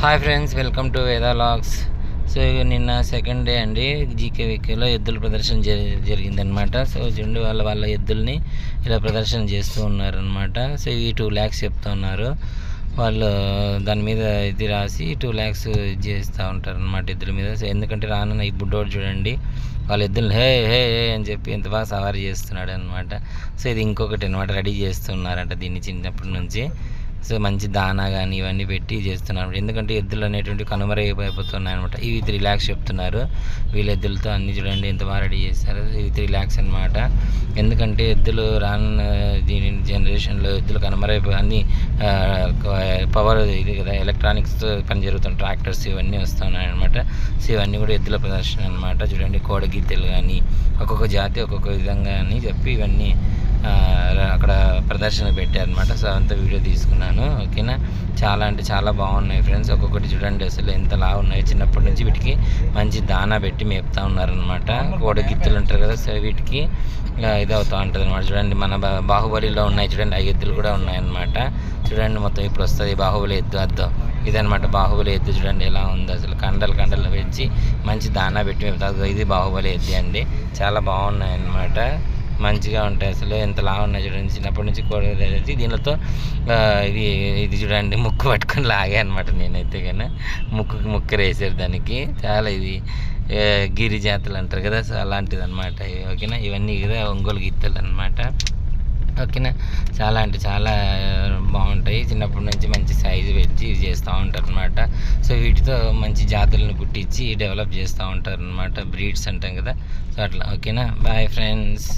Hi friends welcome to వేదాలాగ్స్ so నిన్న second day అండి. జీకే వికేలో ఎద్దుల ప్రదర్శన జరి జరిగిందనమాట. సో చూడండి వాళ్ళ వాళ్ళ ఎద్దుల్ని ఇలా ప్రదర్శన చేస్తూ ఉన్నారనమాట. సో ఇవి టూ ల్యాక్స్ చెప్తూ ఉన్నారు. వాళ్ళు దాని మీద ఇది రాసి టూ ల్యాక్స్ చేస్తూ ఉంటారు అనమాట ఎద్దుల మీద. సో ఎందుకంటే రానున్న ఈ బుడ్డోడు చూడండి వాళ్ళ ఎద్దులు హే హే హే అని చెప్పి ఎంత బాగా సవారీ చేస్తున్నాడు అనమాట సో ఇది ఇంకొకటి అనమాట రెడీ చేస్తున్నారంట దీన్ని చిన్నప్పటి నుంచి. సో మంచి దానా కానీ ఇవన్నీ పెట్టి చేస్తున్నారు. ఎందుకంటే ఎద్దులు అనేటువంటి కనుమరైపోతున్నాయి అనమాట ఇవి త్రీ ల్యాక్స్ చెప్తున్నారు. వీళ్ళ ఎద్దులతో అన్ని చూడండి ఎంత బాగా రెడీ చేశారు. ఇవి త్రీ ల్యాక్స్ అనమాట ఎందుకంటే ఎద్దులు రానున్న దీని జనరేషన్లో ఎద్దులు కనుమరైపోయి అన్ని పవర్ ఇది కదా ఎలక్ట్రానిక్స్తో పని జరుగుతున్న ట్రాక్టర్స్ ఇవన్నీ వస్తున్నాయి అనమాట సో ఇవన్నీ కూడా ఎద్దుల ప్రదర్శన అనమాట చూడండి కోడగీతలు కానీ ఒక్కొక్క జాతి ఒక్కొక్క విధంగా అని చెప్పి ఇవన్నీ అక్కడ ప్రదర్శన పెట్టారనమాట సో అంతా వీడియో తీసుకున్నాను. ఓకేనా? చాలా అంటే చాలా బాగున్నాయి ఫ్రెండ్స్. ఒక్కొక్కటి చూడండి అసలు ఎంత లా ఉన్నాయి. చిన్నప్పటి నుంచి వీటికి మంచి దానా పెట్టి మేపుతా ఉన్నారనమాట కోడగిత్తులు ఉంటారు కదా సో వీటికి ఇది అవుతూ ఉంటుంది అనమాట చూడండి మన బాహుబలిలో ఉన్నాయి చూడండి ఆ ఎద్దులు కూడా ఉన్నాయన్నమాట. చూడండి మొత్తం ఇప్పుడు వస్తుంది బాహుబలి ఎద్దు అద్దం. ఇదనమాట బాహుబలి ఎద్దు చూడండి ఎలా ఉంది అసలు. కండలు కండలు పెంచి మంచి దానా పెట్టి మేపుతా. ఇది బాహుబలి ఎద్దు అండి. చాలా బాగున్నాయి అన్నమాట మంచిగా ఉంటాయి అసలు ఎంత లాగా ఉన్నాయి చూడండి. చిన్నప్పటి నుంచి కూడా దీనితో ఇది ఇది చూడండి ముక్కు పట్టుకొని లాగే అనమాట నేనైతే కానీ ముక్కుకి ముక్కు వేసారు దానికి. చాలా ఇది గిరి జాతులు అంటారు కదా సో అలాంటిది అనమాట ఓకేనా? ఇవన్నీ కదా ఒంగోలు గీతలు అనమాట ఓకేనా? చాలా అంటే చాలా బాగుంటాయి. చిన్నప్పటి నుంచి మంచి సైజు పెట్టి ఇది చేస్తూ ఉంటారు అనమాట సో వీటితో మంచి జాతులను పుట్టించి డెవలప్ చేస్తూ ఉంటారు అనమాట బ్రీడ్స్ అంటాం కదా. సో అట్లా ఓకేనా? Bye friends